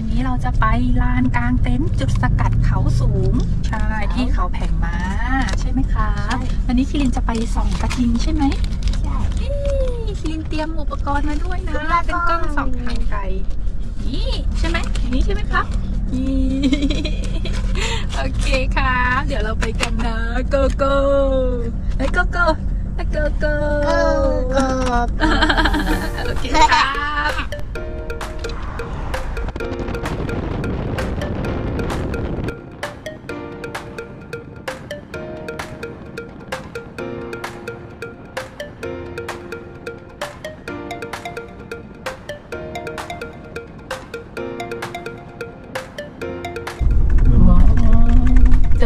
วันนี้เราจะไปลานกลางเต็นท์จุดสกัดเขาสูง ใช่ ที่เขาแผงม้า ใช่ไหมคะ วันนี้คิรินจะไปส่องกระทิงใช่ไหมใช่นี่คิรินเตรียมอุปกรณ์มาด้วยนะอุปกรณ์เป็นกล้องส่องทางไกล นี่ใช่ไหมอย่างนี้ใช่ไหมครับนี่โอเคครับเดี๋ยวเราไปกันนะ go go ไป go go ไป go go เออเออโอเคครับ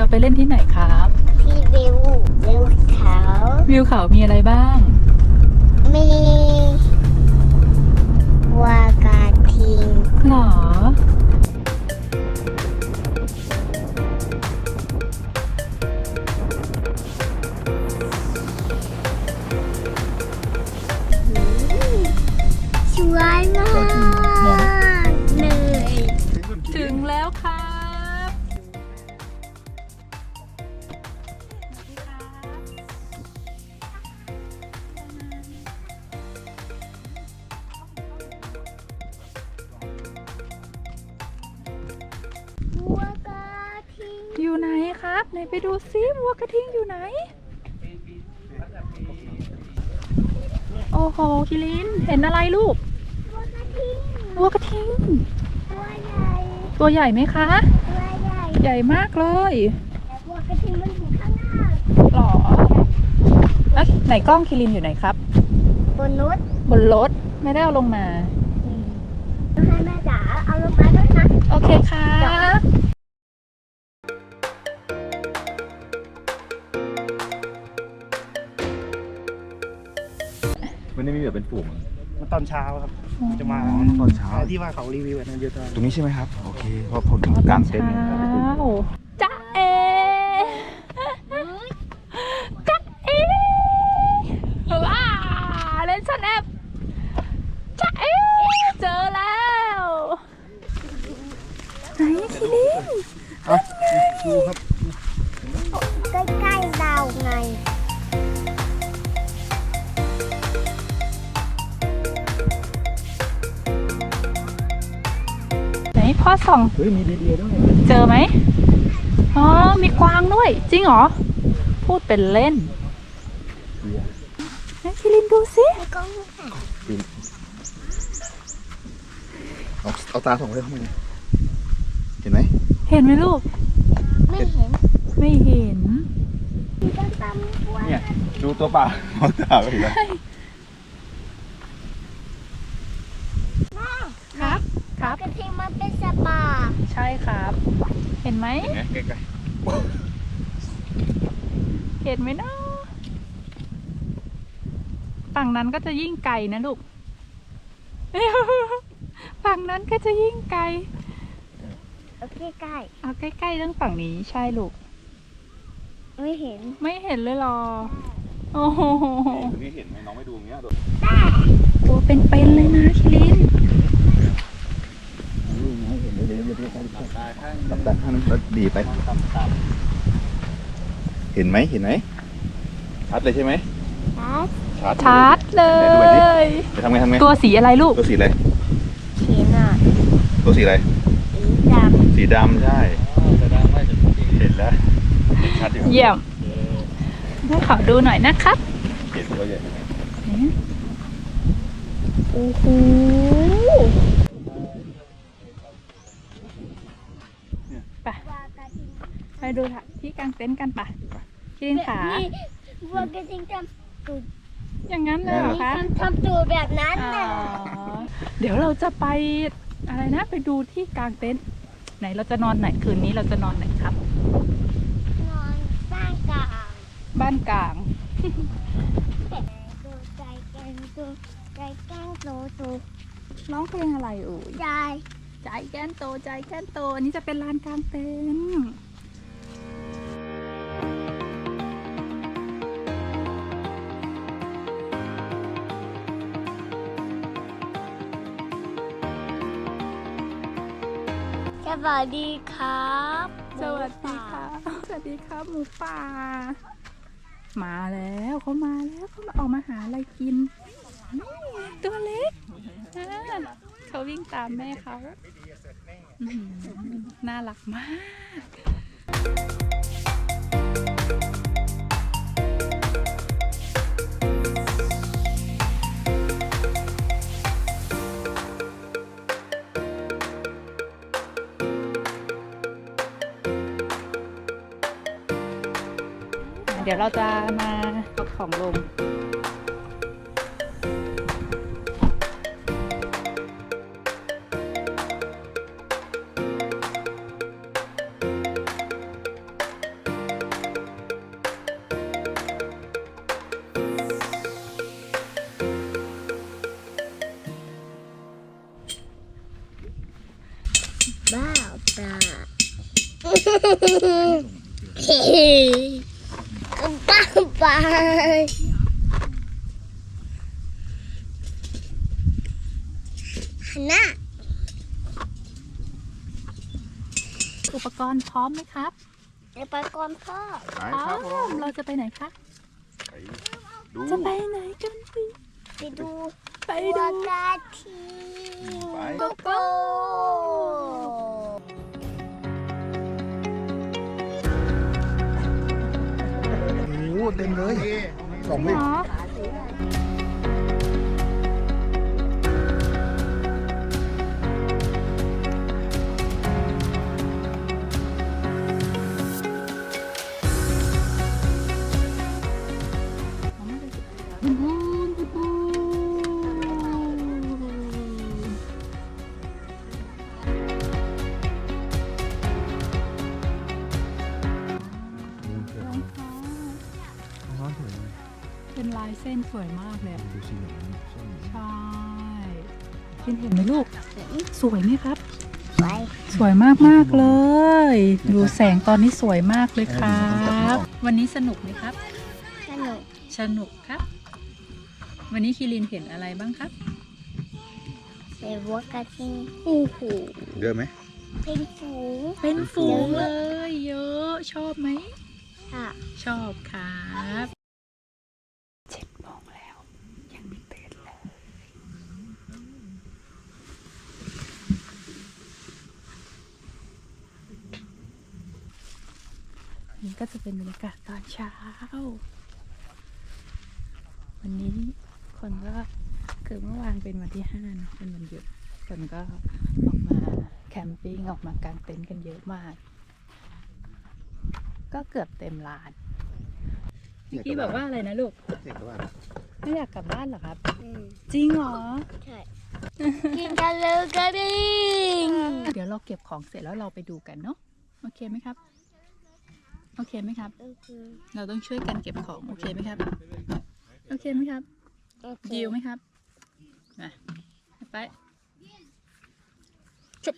จะไปเล่นที่ไหนครับพี่วิววิวเขาวิวเขามีอะไรบ้าง มีวากาทิงหรอ ไหนครับไหนไปดูซิวัวกระทิงอยู่ไหน โอ้โหคิรินเห็นอะไรลูกวากาทิง วัวกระทิง ตัวใหญ่ ตัวใหญ่ไหมคะ ตัวใหญ่ ใหญ่มากเลยแต่วัวกระทิงมันอยู่ข้างหน้าหรอเอ้ยไหนกล้องคิรินอยู่ไหนครับ บนนุษบนรถไม่ได้เอาลงมาให้แม่จ๋าเอาลงมาด้วยนะ โอเคครั บมันไม่มีแบบเป็นฝูงมาตอนเช้าครับ จะมาอ๋อตอนเช้าที่ว่าเขารีวิวอันนั้นเยอะจังตรงนี้ใช่ไหมครับ โอเคเพราะผลของการเต้นเนี่ยจ้าเอ พ่อส่องเฮ้ยมีดีเดียด้วยเจอไหมอ๋อมีกวางด้วย จริงเหรอ พูดเป็นเล่นเดียไหนคิรินดูสิไอ้กล้องเอาเอาตาส่องไปข้างในเห็นไหมเห็นไหมลูก ไม่เห็น ไม่เห็นมีต้นตำบัวเนี่ยดูตัวเปล่า มองตาไปเห็นไหม ครับ ครับ กระทิงมันเป็นสปา ใช่ครับ เห็นไหมเห็นไหมใกล้เห็นไหมเนาะฝั่งนั้นก็จะยิ่งไกลนะลูกฝั่งนั้นก็จะยิ่งไกลโอเคใกล้เอาใกล้ๆทั้งฝั่งนี้ใช่ลูก ไม่เห็น ไม่เห็นเลยเหรอ โอ้โหๆตรงนี้เห็นไหมน้องไม่ดูอย่างเงี้ยโดดตัวเป็นๆเลยนะคิริน เห็นเดี๋ยวเดี๋ยวเดี๋ยวตับตาข้างตับตาข้างนึงแล้วดีไป เห็นไหมเห็นไหมชัดเลยใช่ไหมครับชัดชัดเลไหนดูหน่อยดิยจะทำไงทำไงตัวสีอะไรลูก ตัวสีอะไรเขียนอะตัวสีอะไร สีดสีดำใช่เห็นแล้วชัดอยู่เยี่ยมให้ขอดูหน่อยนะครับเห็นตัวใหญ่ไหมโอ้โห ไปำวากระทิง ไป ดูที่กางเต็นท์กันปะคิรินขานี่วากระทิงทำตูดอย่างนั้นเลยเหรอคะทำทำตูดแบบนั้นอ๋อน่ะเดี๋ยวเราจะไปอะไรนะ ไปดูที่กางเต็นท์ไหนเราจะนอนไหนคืนนี้เราจะนอนไหนครับ นอนสร้างกลาง บ้านกลางดูใจแกงดูใจแกงโตโตร้องเพลงอะไรเอ่ยใจใจแก้นโตใจแก้นโตอันนี้จะเป็นลานกลางเต็นท์ วัสดีครับสวัสดีค่ะสวัสดีครับหมูป่า มาแล้วเขามาแล้วเขามาออกมาหาอะไรกินนี่ตัวเล็กอ่าเขาวิ่งตามแม่เขาอื้อหือน่ารักมาก เดี๋ยวเราจะมาเอาของลง บ้าปลา บ้าปลาหันหน้าอุปกรณ์พร้อมไหมครับไปไปก่อนพ่อไปพร้ครับผอมมเราจะไปไหนคะไปดูจะไปไหนกันดีไปดูไปตัวดูกระทิไปงโกโก้ เต็มเลยสองหเมรตรอายเส้นสวยมากเลยอะดูสิเหลืองส้มใช่คินเห็นไหมลูก สวยไหมครับไปสวยมากมากๆเลย ดูแสงตอนนี้สวยมากเลยครับ วันนี้สนุกไหมครับ สนุก สนุกครับ วันนี้คิรินเห็นอะไรบ้างครับเดี๋ยววัวกระทิงโอ้โหเยอะไหม เป็นฝูง เป็นฝูงเลย เยอะ ชอบไหมอะชอบครับเจ็ดโมงแล้ว ยังไม่ตื่นเลย นี่ ก็จะเป็นบรรยากาศตอนเช้า วันนี้คนก็คือเมื่อวานเป็นวันที่ห้าเนอะเป็นวันหยุดคนก็ออกมาแคมปิ้งออกมากางเต็นท์กันเยอะมาก ก็เกือบเต็มลานเมื่อกี้บอกว่าอะไรนะลูกเด็กว่าไม่อยากกลับบ้านเหรอครับอืมจริงเหรอ ใช่ กินกันเลยกระดิ่งเดี๋ยวเราเก็บของเสร็จแล้วเราไปดูกันเนาะโอเคไหมครับ โอเคไหมครับ โอเคเราต้องช่วยกันเก็บของ โอเคไหมครับ โอเคไหมครับโอเคดีลไหมครับมาไปจบ